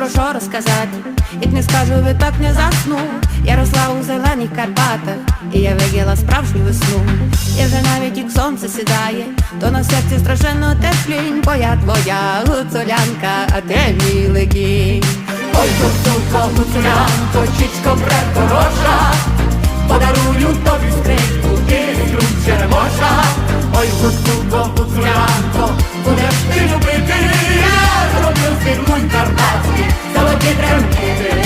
про що розказати, як не скажу, ви так не засну. Я росла у зелених Карпатах, і я виділа справжню весну. Я вже навіть як сонце сідає, то на серці страшенно теплінь, бо я твоя гуцулянка, а ти мій легінь. Ой, гуцулко, гуцулянко, чічко прехороша, подарую тобі скрипку, ти скрутче не можна. Ой, гуцулко, Zalogi, zalogi, zalogi, zalogi,